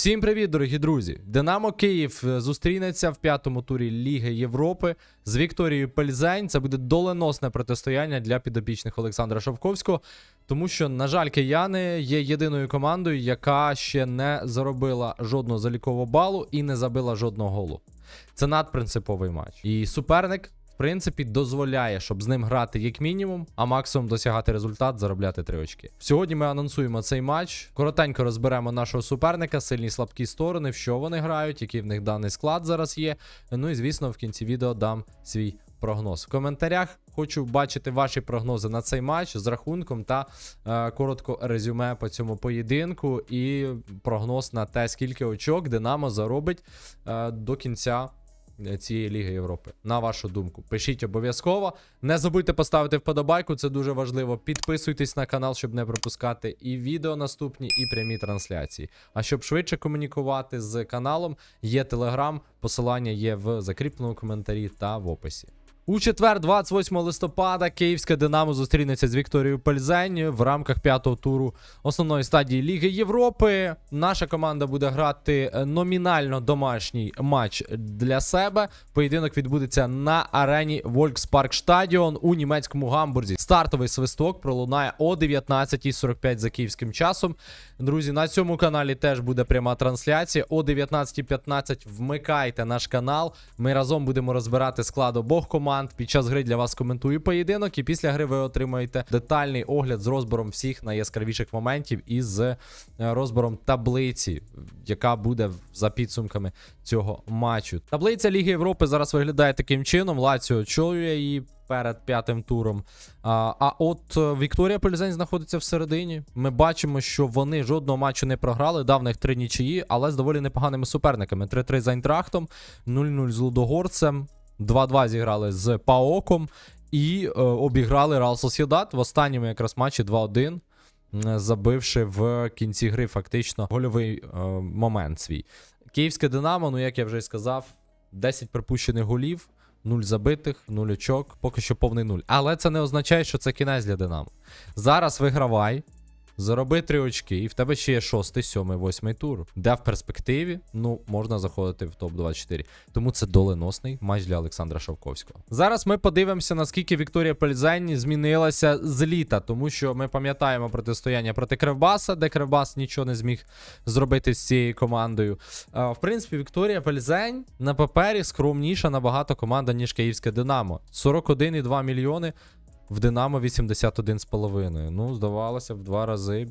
Всім привіт, дорогі друзі! Динамо Київ е, зустрінеться в п'ятому турі Ліги Європи з Вікторією Пельзень. Це буде доленосне протистояння для підопічних Олександра Шовковського, тому що, на жаль, кияни є єдиною командою, яка ще не заробила жодного залікового балу і не забила жодного голу. Це надпринциповий матч. І суперник. Принципі, дозволяє, щоб з ним грати як мінімум, а максимум досягати результат, заробляти три очки. Сьогодні ми анонсуємо цей матч. Коротенько розберемо нашого суперника, сильні слабкі сторони, в що вони грають, який в них даний склад зараз є. Ну і звісно, в кінці відео дам свій прогноз. В коментарях хочу бачити ваші прогнози на цей матч з рахунком та е, коротко резюме по цьому поєдинку і прогноз на те, скільки очок Динамо заробить е, до кінця цієї Ліги Європи. На вашу думку, пишіть обов'язково. Не забудьте поставити вподобайку, це дуже важливо. Підписуйтесь на канал, щоб не пропускати і відео наступні, і прямі трансляції. А щоб швидше комунікувати з каналом, є телеграм, посилання є в закріпленому коментарі та в описі. У четвер, 28 листопада, Київське Динамо зустрінеться з Вікторією Пельзень в рамках п'ятого туру основної стадії Ліги Європи. Наша команда буде грати е, номінально домашній матч для себе. Поєдинок відбудеться на арені Volkspark Stadion у німецькому гамбурзі. Стартовий свисток пролунає о 19.45 за київським часом. Друзі, на цьому каналі теж буде пряма трансляція. О 19.15 вмикайте наш канал. Ми разом будемо розбирати склад обох команд. Під час гри для вас коментую поєдинок, і після гри ви отримаєте детальний огляд з розбором всіх найяскравіших моментів і з е, розбором таблиці, яка буде за підсумками цього матчу. Таблиця Ліги Європи зараз виглядає таким чином. Лаціо очолює її перед п'ятим туром. А, а от е, Вікторія Пельзень знаходиться всередині. Ми бачимо, що вони жодного матчу не програли, дав них три нічиї, але з доволі непоганими суперниками. 3-3 з Айнтрахтом, 0-0 з Лудогорцем, 2-2 зіграли з Паоком і е, обіграли Реал Сосєдат в останньому якраз матчі 2-1. Забивши в кінці гри фактично гольовий е, момент свій. Київське Динамо, ну як я вже й сказав, 10 припущених голів, 0 забитих, 0 очок, поки що повний нуль. Але це не означає, що це кінець для Динамо. Зараз вигравай, зароби 3 очки, і в тебе ще є 6, 7, 8 тур, де в перспективі ну, можна заходити в топ-24. Тому це доленосний матч для Олександра Шовковського. Зараз ми подивимося, наскільки Вікторія Пельзень змінилася з літа, тому що ми пам'ятаємо протистояння проти Кривбаса, де Кривбас нічого не зміг зробити з цією командою. В принципі, Вікторія Пельзень на папері скромніша набагато команда, ніж Київське Динамо. 41,2 мільйони. В Динамо 81,5. Ну, здавалося, в два рази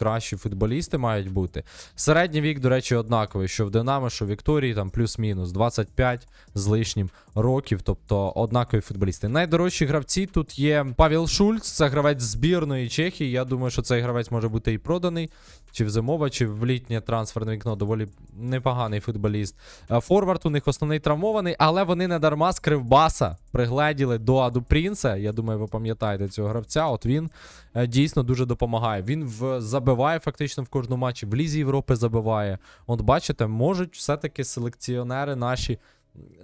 кращі футболісти мають бути. Середній вік, до речі, однаковий, що в Динамо, що в Вікторії, там плюс-мінус 25 з лишнім років, тобто однакові футболісти. Найдорожчі гравці тут є Павел Шульц, це гравець збірної Чехії. Я думаю, що цей гравець може бути і проданий, чи в зимове, чи в літнє трансферне вікно. Доволі непоганий футболіст. Е, Форвард у них основний травмований, але вони не дарма з Кривбаса пригледіли до Аду Прінца. Я думаю, ви пам'ятаєте цього гравця. От він е, дійсно дуже допомагає. Він в забиває фактично в кожному матчі, в Лізі Європи забиває. От бачите, можуть все-таки селекціонери наші.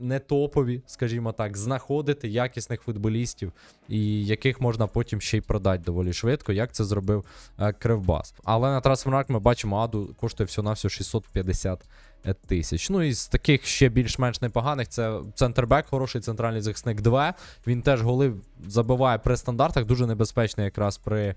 Не топові, скажімо так, знаходити якісних футболістів, і яких можна потім ще й продати доволі швидко, як це зробив е, Кривбас. Але на трансфермарк ми бачимо, Аду коштує всього на всього 650 тисяч. Ну і з таких ще більш-менш непоганих це центрбек, хороший центральний захисник 2. Він теж голи забиває при стандартах, дуже небезпечний якраз при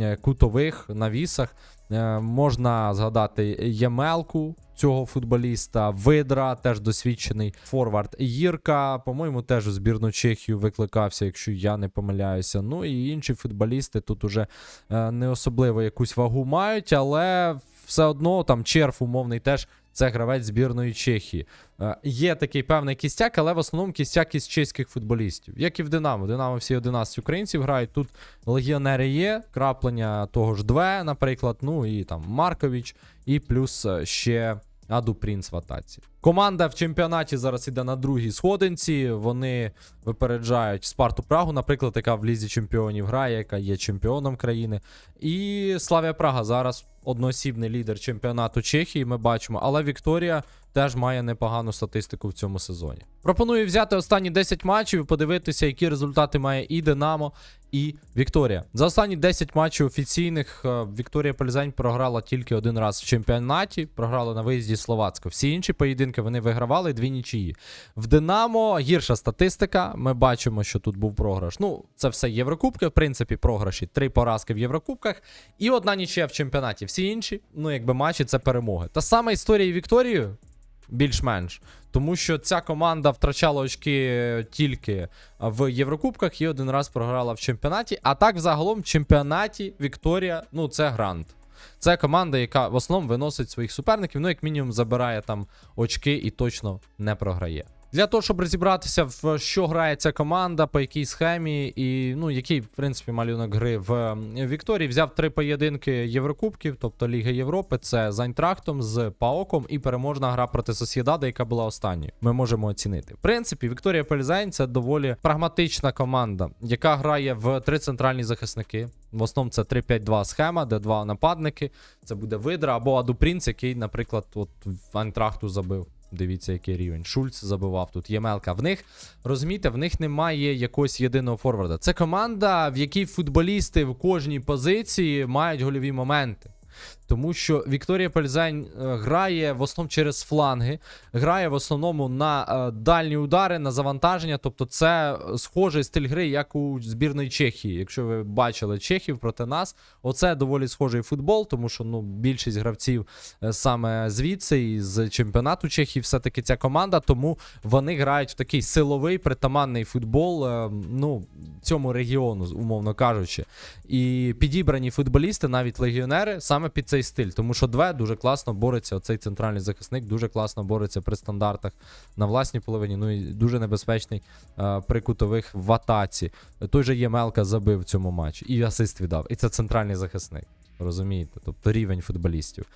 е, кутових навісах. Е, можна згадати Ємелку цього футболіста, Видра, теж досвідчений форвард Їрка. По-моєму, теж в збірну Чехію викликався, якщо я не помиляюся. Ну і інші футболісти тут уже е, не особливо якусь вагу мають, але все одно там черв умовний теж. Це гравець збірної Чехії. Е, є такий певний кістяк, але в основному кістяк із чеських футболістів. Як і в Динамо. Динамо всі 11 українців грають. Тут легіонери є, краплення того ж Две, наприклад, ну і там Маркович, і плюс е, ще Аду Принц в атаці. Команда в чемпіонаті зараз іде на другій сходинці. Вони випереджають Спарту Прагу, наприклад, яка в лізі чемпіонів грає, яка є чемпіоном країни. І Славія Прага зараз одноосібний лідер чемпіонату Чехії. Ми бачимо, але Вікторія теж має непогану статистику в цьому сезоні. Пропоную взяти останні 10 матчів і подивитися, які результати має і Динамо, і Вікторія. За останні 10 матчів офіційних е, Вікторія Пельзень програла тільки один раз в чемпіонаті, програла на виїзді Словацька. Всі інші поєдинки вони вигравали дві нічиї. В Динамо гірша статистика. Ми бачимо, що тут був програш. Ну, це все Єврокубки, в принципі, програші. Три поразки в Єврокубках і одна нічия в чемпіонаті. Всі інші, ну якби матчі, це перемоги. Та сама історія і. Більш-менш, тому що ця команда втрачала очки тільки в Єврокубках і один раз програла в чемпіонаті. А так, взагалом, в чемпіонаті Вікторія, ну це грант. Це команда, яка в основному виносить своїх суперників, ну як мінімум забирає там очки і точно не програє. Для того, щоб розібратися, в що грає ця команда, по якій схемі, і ну, який, в принципі, малюнок гри в Вікторії, взяв три поєдинки Єврокубків, тобто Ліги Європи. Це з Айнтрахтом, з Паоком і переможна гра проти Сосєдада, яка була останньою. Ми можемо оцінити. В принципі, Вікторія Пельзайн це доволі прагматична команда, яка грає в три центральні захисники. В основному це 3-5-2 схема, де два нападники. Це буде Видра або Адупрінц, який, наприклад, от в Айнтрахту забив. Дивіться, який рівень. Шульц забивав тут. Ємелка. В них, розумієте, в них немає якогось єдиного форварда. Це команда, в якій футболісти в кожній позиції мають гольові моменти. Тому що Вікторія Пельзень е, грає в основному через фланги, грає в основному на е, дальні удари, на завантаження. Тобто, це схожий стиль гри, як у збірної Чехії. Якщо ви бачили Чехів проти нас, оце доволі схожий футбол, тому що ну, більшість гравців е, саме звідси і з чемпіонату Чехії, все-таки ця команда, тому вони грають в такий силовий притаманний футбол е, ну, цьому регіону, умовно кажучи. І підібрані футболісти, навіть легіонери, саме під цей стиль. Тому що Две дуже класно бореться, оцей центральний захисник дуже класно бореться при стандартах на власній половині. Ну і дуже небезпечний е, при кутових в атаці. Той же Ємелка забив в цьому матчі і асист віддав. І це центральний захисник. Розумієте? Тобто рівень футболістів.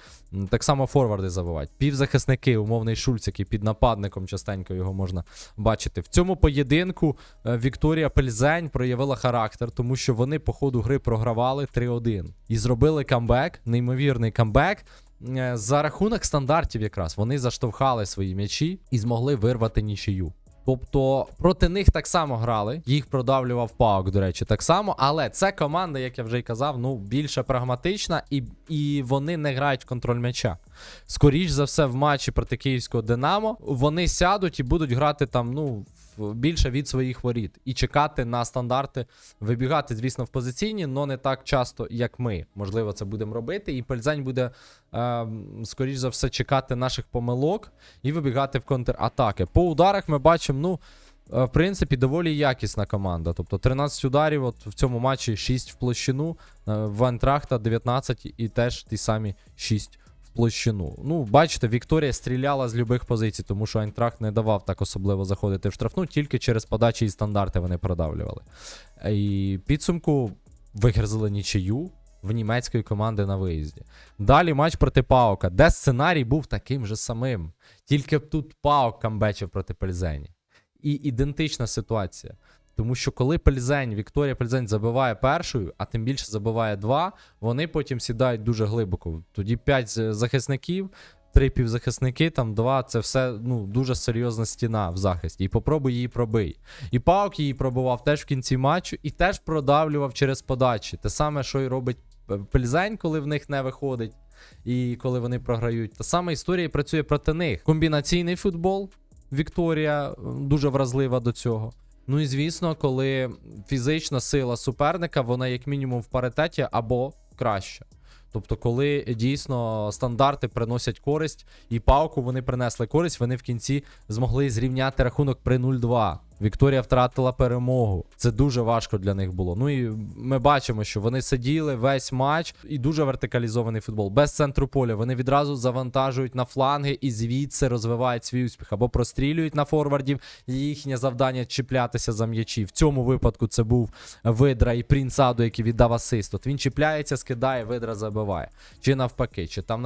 Так само форварди забивають. Півзахисники, умовний Шульц, який під нападником частенько його можна бачити. В цьому поєдинку е, Вікторія Пельзень проявила характер, тому що вони по ходу гри програвали 3-1 і зробили камбек, неймовірний камбек. Е, За рахунок стандартів, якраз вони заштовхали свої м'ячі і змогли вирвати нічию. Тобто проти них так само грали, їх продавлював Паук, до речі, так само. Але це команда, як я вже й казав, ну більше прагматична, і, і вони не грають в контроль м'яча. Скоріш за все, в матчі проти київського Динамо вони сядуть і будуть грати там, ну. Більше від своїх воріт і чекати на стандарти, вибігати, звісно, в позиційні, але не так часто, як ми. Можливо, це будемо робити. І Пельзань буде, е, скоріш за все, чекати наших помилок і вибігати в контратаки. По ударах ми бачимо, ну, е, в принципі, доволі якісна команда. Тобто 13 ударів, от в цьому матчі 6 в площину, е, в Антрахта 19 і теж ті самі 6 в площину. Ну, бачите, Вікторія стріляла з любих позицій, тому що Айнтрахт не давав так особливо заходити в штрафну, тільки через подачі і стандарти вони продавлювали. І підсумку вигризли нічию. В німецької команди на виїзді. Далі матч проти Паука, де сценарій був таким же самим. Тільки тут Паук камбечив проти Пельзені. І ідентична ситуація. Тому що коли Пельзень, Вікторія Пельзень забиває першою, а тим більше забиває два, вони потім сідають дуже глибоко. Тоді п'ять захисників, три півзахисники, там два це все ну, дуже серйозна стіна в захисті. І попробуй її пробий. І Паук її пробував теж в кінці матчу і теж продавлював через подачі. Те саме, що й робить Пельзень, коли в них не виходить. І коли вони програють, та сама історія працює проти них. Комбінаційний футбол. Вікторія дуже вразлива до цього. Ну і звісно, коли фізична сила суперника, вона як мінімум в паритеті або краще. Тобто, коли дійсно стандарти приносять користь, і пауку вони принесли користь, вони в кінці змогли зрівняти рахунок при 0-2. Вікторія втратила перемогу. Це дуже важко для них було. Ну і ми бачимо, що вони сиділи весь матч і дуже вертикалізований футбол. Без центру поля. Вони відразу завантажують на фланги і звідси розвивають свій успіх або прострілюють на форвардів. Їхнє завдання чіплятися за м'ячі. В цьому випадку це був видра і Прінсаду, який віддав асист. От він чіпляється, скидає, видра забиває. Чи навпаки, чи там,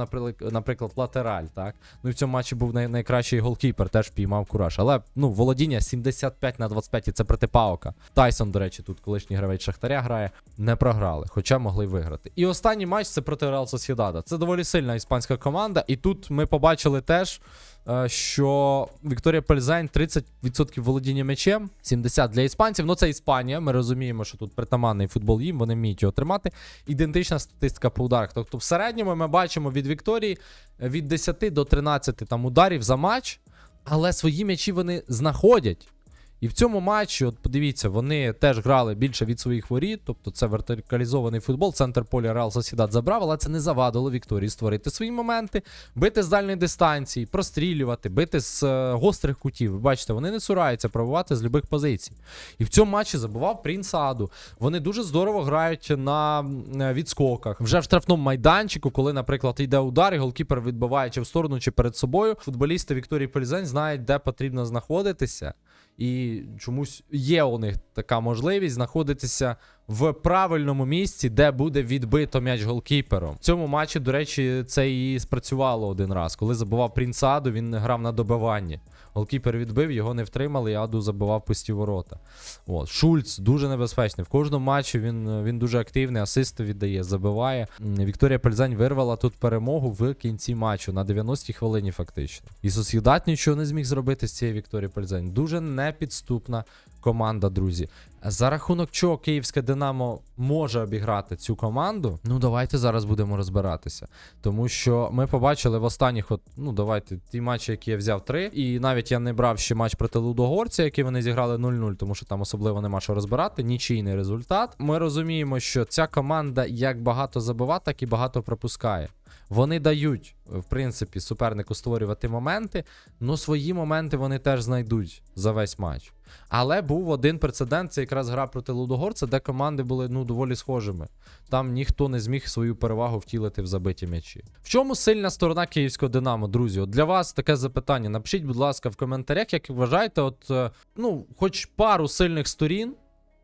наприклад, латераль, так? Ну і в цьому матчі був най- найкращий голкіпер, теж піймав кураж. Але ну, володіння 75 на 25, і це проти Паука. Тайсон, до речі, тут колишній гравець Шахтаря грає, не програли, хоча могли виграти. І останній матч це проти Реал Сосєдада. Це доволі сильна іспанська команда. І тут ми побачили теж. е, Що Вікторія Пельзайн 30% володіння м'ячем, 70% для іспанців. Ну це Іспанія. Ми розуміємо, що тут притаманний футбол їм, вони вміють його тримати. Ідентична статистика по ударах. Тобто, в середньому ми бачимо від Вікторії е, від 10 до 13 там ударів за матч, але свої м'ячі вони знаходять. І в цьому матчі, от подивіться, вони теж грали більше від своїх воріт, тобто це вертикалізований футбол. Центр поля Реал Сосідат забрав, але це не завадило Вікторії створити свої моменти, бити з дальньої дистанції, прострілювати, бити з е, гострих кутів. Ви бачите, вони не цураються пробувати з любих позицій. І в цьому матчі забував Принц Аду. Вони дуже здорово грають на е, відскоках. Вже в штрафному майданчику, коли, наприклад, йде удар, і голкіпер відбиває чи в сторону, чи перед собою. Футболісти Вікторії Пельзень знають, де потрібно знаходитися. І чомусь є у них така можливість знаходитися в правильному місці, де буде відбито м'яч голкіпером. В цьому матчі, до речі, це і спрацювало один раз. Коли забував Принц Аду, він грав на добиванні. Голкіпер відбив, його не втримали, і Аду забивав пусті ворота. От. Шульц дуже небезпечний. В кожному матчі він, він дуже активний, асисти віддає, забиває. Вікторія Пельзань вирвала тут перемогу в кінці матчу на 90-й хвилині, фактично. І Сосідат нічого не зміг зробити з цієї Вікторії Пельзань. Дуже непідступна команда, друзі. За рахунок чого Київське Динамо може обіграти цю команду? Ну давайте зараз будемо розбиратися. Тому що ми побачили в останніх, от, ну давайте, ті матчі, які я взяв три. І навіть я не брав ще матч проти Лудогорця, який вони зіграли 0-0, тому що там особливо нема що розбирати. Нічийний результат. Ми розуміємо, що ця команда як багато забиває, так і багато пропускає. Вони дають, в принципі, супернику створювати моменти, але свої моменти вони теж знайдуть за весь матч. Але був один прецедент, це якраз гра проти Лудогорця, де команди були ну доволі схожими. Там ніхто не зміг свою перевагу втілити в забиті м'ячі. В чому сильна сторона київського Динамо, друзі? От для вас таке запитання. Напишіть, будь ласка, в коментарях, як вважаєте, от е, ну, хоч пару сильних сторін.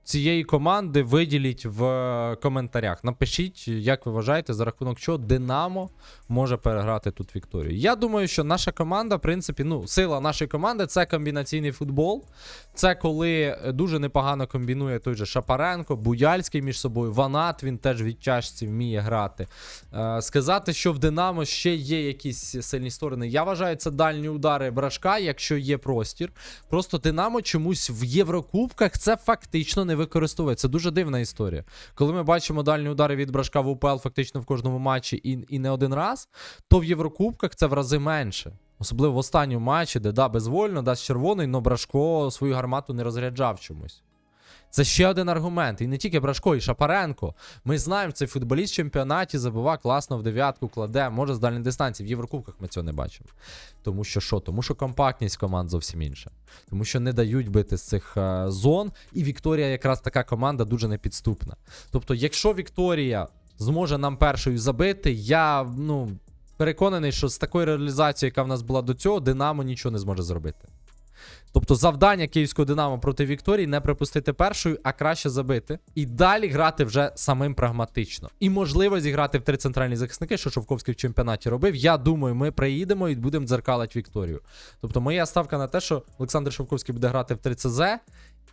Цієї команди виділіть в е, коментарях. Напишіть, як ви вважаєте, за рахунок чого Динамо може переграти тут Вікторію. Я думаю, що наша команда, в принципі, ну, сила нашої команди це комбінаційний футбол. Це коли е, дуже непогано комбінує той же Шапаренко, Буяльський між собою. Ванат він теж від чашці вміє грати. Е, сказати, що в Динамо ще є якісь сильні сторони. Я вважаю, це дальні удари брашка, якщо є простір. Просто Динамо чомусь в Єврокубках це фактично не використовує. Це дуже дивна історія. Коли ми бачимо дальні удари від брашка в УПЛ фактично в кожному матчі і, і не один раз, то в Єврокубках це в рази менше. Особливо в останньому матчі, де да, безвольно, дасть червоний, но Брашко свою гармату не розряджав чомусь. Це ще один аргумент. І не тільки Брашко, і Шапаренко. Ми знаємо, цей футболіст в чемпіонаті забива класно в дев'ятку, кладе, може з дальньої дистанції. В Єврокубках ми цього не бачимо. Тому що що? Тому що компактність команд зовсім інша. Тому що не дають бити з цих е, зон. І Вікторія якраз така команда дуже непідступна. Тобто, якщо Вікторія зможе нам першою забити, я ну, переконаний, що з такою реалізацією, яка в нас була до цього, Динамо нічого не зможе зробити. Тобто завдання київського Динамо проти Вікторії не припустити першою, а краще забити. І далі грати вже самим прагматично. І можливо зіграти в три центральні захисники, що Шовковський в чемпіонаті робив. Я думаю, ми приїдемо і будемо дзеркалити Вікторію. Тобто, моя ставка на те, що Олександр Шовковський буде грати в 3 ЦЗ.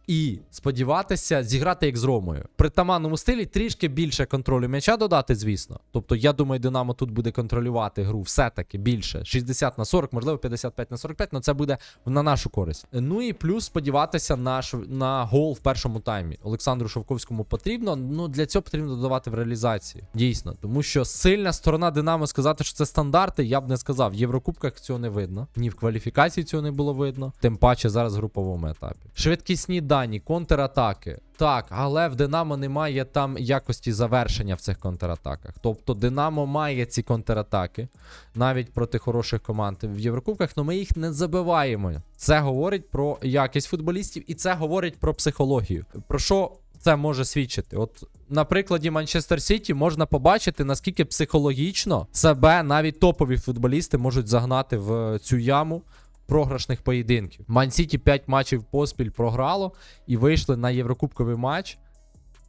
І сподіватися зіграти як з Ромою. При таманному стилі трішки більше контролю м'яча додати, звісно. Тобто, я думаю, Динамо тут буде контролювати гру все-таки більше. 60 на 40, можливо, 55 на 45, але це буде на нашу користь. Ну і плюс сподіватися на, на гол в першому таймі. Олександру Шовковському потрібно. Ну для цього потрібно додавати в реалізації. Дійсно, тому що сильна сторона Динамо сказати, що це стандарти, я б не сказав. В Єврокубках цього не видно. Ні в кваліфікації цього не було видно. Тим паче зараз в груповому етапі. Швидкісні дані, контратаки. Так, але в Динамо немає там якості завершення в цих контратаках. Тобто Динамо має ці контратаки навіть проти хороших команд в Єврокубках, але ми їх не забиваємо. Це говорить про якість футболістів і це говорить про психологію. Про що це може свідчити? От на прикладі Манчестер Сіті можна побачити, наскільки психологічно себе навіть топові футболісти можуть загнати в цю яму програшних поєдинків. Ман Сіті 5 матчів поспіль програло і вийшли на єврокубковий матч.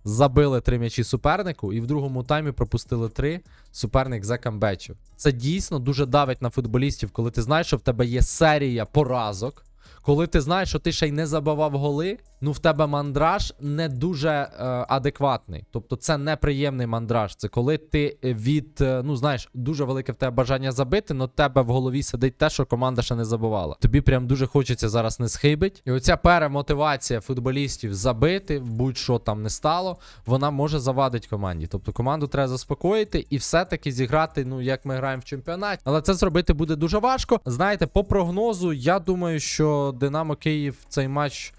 Забили три м'ячі супернику, і в другому таймі пропустили три. Суперник закамбечив. Це дійсно дуже давить на футболістів, коли ти знаєш, що в тебе є серія поразок. Коли ти знаєш, що ти ще й не забивав голи, ну в тебе мандраж не дуже е, адекватний. Тобто це неприємний мандраж. Це коли ти від, е, ну знаєш, дуже велике в тебе бажання забити, але тебе в голові сидить те, що команда ще не забувала. Тобі прям дуже хочеться зараз не схибить. І оця перемотивація футболістів забити, будь-що там не стало, вона може завадити команді. Тобто команду треба заспокоїти і все-таки зіграти, ну як ми граємо в чемпіонаті. Але це зробити буде дуже важко. Знаєте, по прогнозу, я думаю, що Динамо Київ цей матч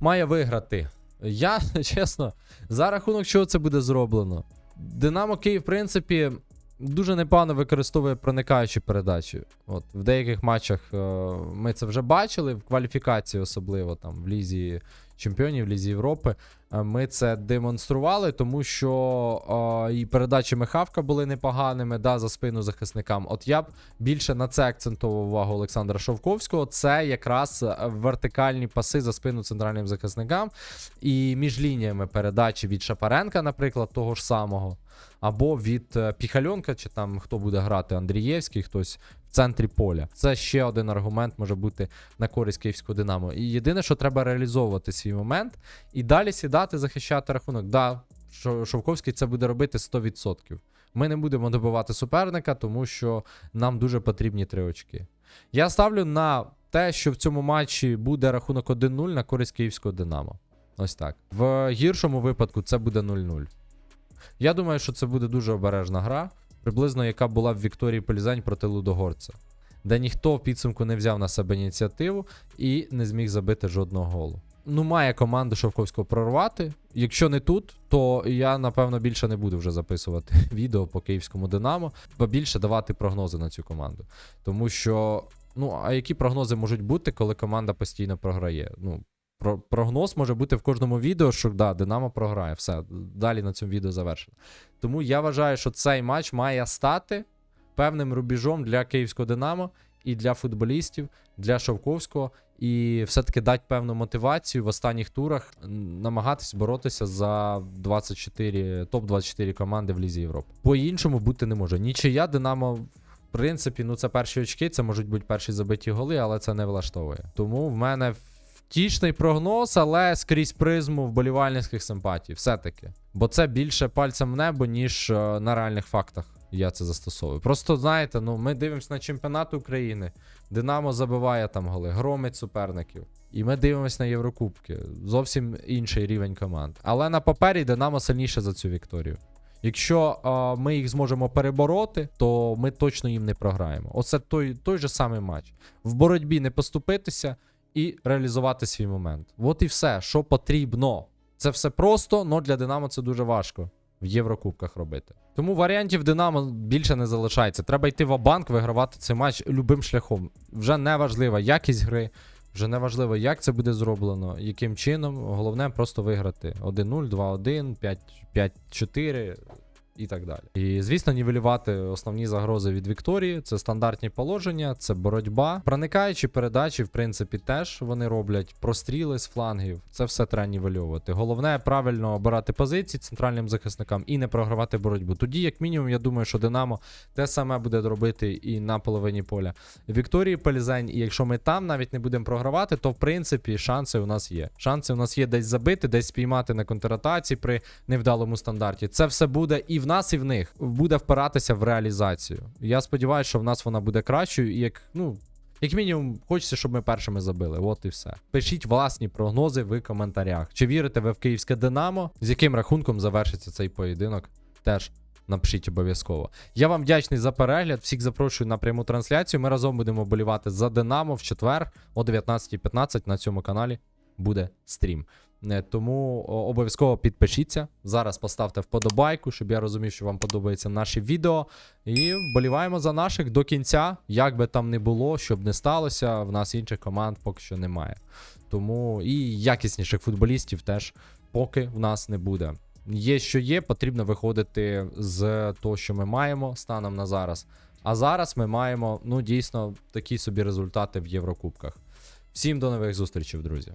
має виграти. Я, чесно, за рахунок чого це буде зроблено. Динамо Київ, в принципі, дуже непогано використовує проникаючі передачі. От, в деяких матчах е, ми це вже бачили, в кваліфікації, особливо там в Лізі Чемпіонів, Лізі Європи. Е, Ми це демонстрували, тому що о, і передачі Михавка були непоганими да, за спину захисникам. От я б більше на це акцентував увагу Олександра Шовковського. Це якраз е, вертикальні паси за спину центральним захисникам і між лініями передачі від Шапаренка, наприклад, того ж самого. Або від е, Піхальонка, чи там хто буде грати Андрієвський, хтось в центрі поля. Це ще один аргумент може бути на користь київського Динамо. І єдине, що треба реалізовувати свій момент і далі сідати, захищати рахунок. Да, Шовковський це буде робити 100%. Ми не будемо добивати суперника, тому що нам дуже потрібні три очки. Я ставлю на те, що в цьому матчі буде рахунок 1-0 на користь київського Динамо. Ось так. В гіршому випадку це буде 0-0. Я думаю, що це буде дуже обережна гра, приблизно яка була в Вікторії Полізань проти Лудогорця, де ніхто в підсумку не взяв на себе ініціативу і не зміг забити жодного голу. Ну, має команду Шовковського прорвати. Якщо не тут, то я напевно більше не буду вже записувати відео по київському Динамо, бо більше давати прогнози на цю команду. Тому що, ну, а які прогнози можуть бути, коли команда постійно програє? Ну, прогноз може бути в кожному відео, що да, Динамо програє. Все, далі на цьому відео завершено. Тому я вважаю, що цей матч має стати певним рубіжом для київського Динамо і для футболістів, для Шовковського, і все-таки дати певну мотивацію в останніх турах намагатись боротися за 24, топ-24 команди в Лізі Європи. По-іншому бути не може. Нічия Динамо. В принципі, ну це перші очки, це можуть бути перші забиті голи, але це не влаштовує. Тому в мене втішний прогноз, але скрізь призму вболівальницьких симпатій. Все-таки. Бо це більше пальцем в небо, ніж е, на реальних фактах. Я це застосовую. Просто знаєте, ну ми дивимося на чемпіонат України. Динамо забиває там голи, громить суперників. І ми дивимося на Єврокубки. Зовсім інший рівень команд. Але на папері Динамо сильніше за цю вікторію. Якщо е, ми їх зможемо перебороти, то ми точно їм не програємо. Оце той, той же самий матч. В боротьбі не поступитися і реалізувати свій момент. От і все, що потрібно. Це все просто, але для Динамо це дуже важко в Єврокубках робити. Тому варіантів Динамо більше не залишається. Треба йти в банк, вигравати цей матч любим шляхом. Вже не важлива якість гри, вже не важливо, як це буде зроблено, яким чином. Головне просто виграти 1-0, 2-1, 5-4 і так далі. І звісно, нівелювати основні загрози від Вікторії. Це стандартні положення, це боротьба. Проникаючі передачі, в принципі, теж вони роблять простріли з флангів. Це все треба нівельовувати. Головне правильно обирати позиції центральним захисникам і не програвати боротьбу. Тоді, як мінімум, я думаю, що Динамо те саме буде робити і на половині поля. Вікторії Полізень, і якщо ми там навіть не будемо програвати, то в принципі шанси у нас є. Шанси у нас є десь забити, десь спіймати на контратаці при невдалому стандарті. Це все буде і в нас, і в них. Буде впиратися в реалізацію. Я сподіваюся, що в нас вона буде кращою, і як, ну. Як мінімум, хочеться, щоб ми першими забили. От і все. Пишіть власні прогнози в коментарях. Чи вірите ви в київське Динамо? З яким рахунком завершиться цей поєдинок? Теж напишіть обов'язково. Я вам вдячний за перегляд. Всіх запрошую на пряму трансляцію. Ми разом будемо болівати за Динамо в четвер о 19.15 на цьому каналі. Буде стрім. Е, Тому обов'язково підпишіться. Зараз поставте вподобайку, щоб я розумів, що вам подобаються наші відео. І вболіваємо за наших до кінця. Як би там не було, щоб не сталося, в нас інших команд поки що немає. Тому і якісніших футболістів теж поки в нас не буде. Є, що є, потрібно виходити з того, що ми маємо станом на зараз. А зараз ми маємо ну дійсно такі собі результати в Єврокубках. Всім до нових зустрічей, друзі.